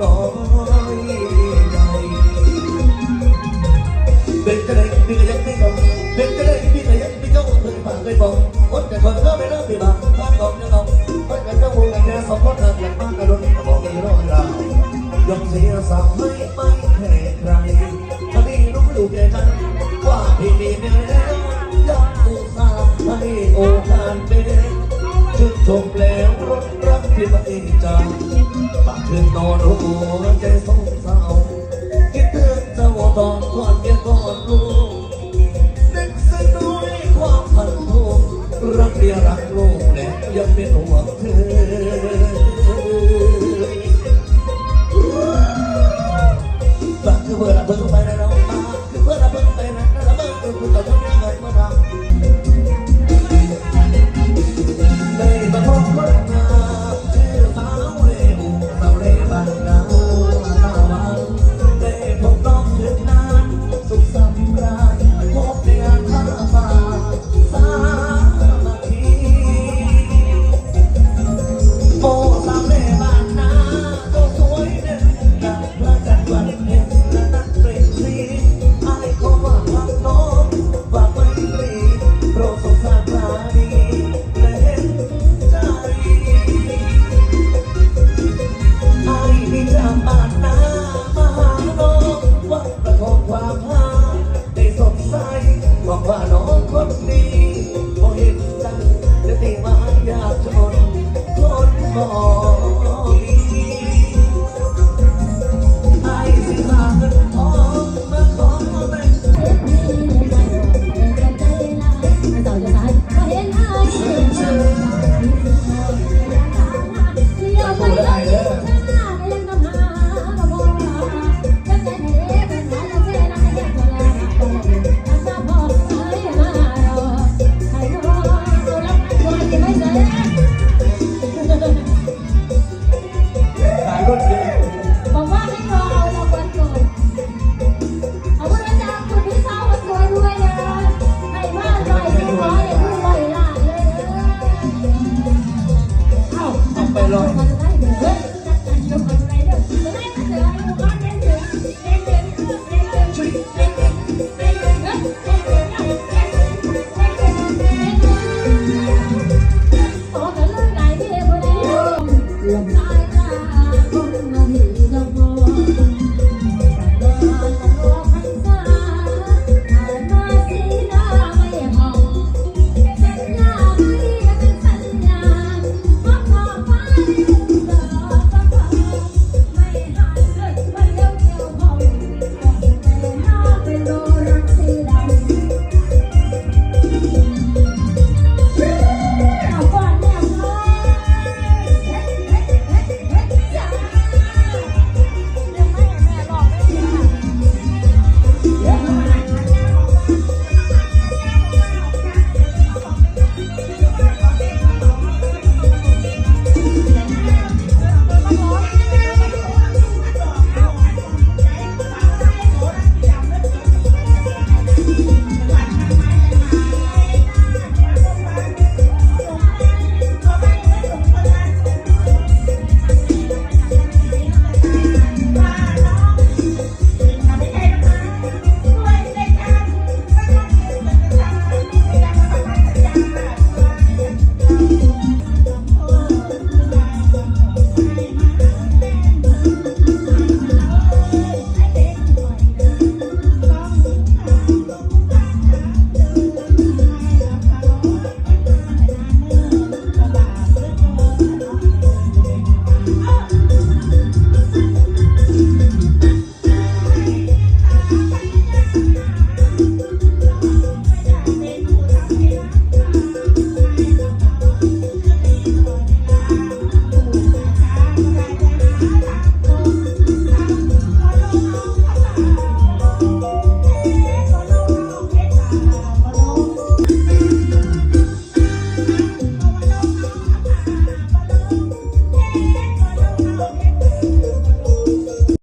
น้อยใจเป็นกระไรพี่ก็ยังไม่ยอมเป็นกระไรพี่ก็ยังไม่ยอมเคยผ่านเคยบอกคนแต่คนก็ไม่เลิกพี่บางถ้าตอบจะตอบคนก็มูกันแค่สองคนห่างกันมากกระโดดกระบอกมีร้อยเรายอมเสียสักไม่ไม่แพ้ใครถ้าพี่รู้อยู่แก่กันว่าพี่มีเมียแล้วยอมอุตส่าห์ให้โอกาสเป็นชื่นชมแล้วรถรักที่ตัวเองจากปา คืนนอนหัวใจสงสารคิดถึงเจ้าตอนควัน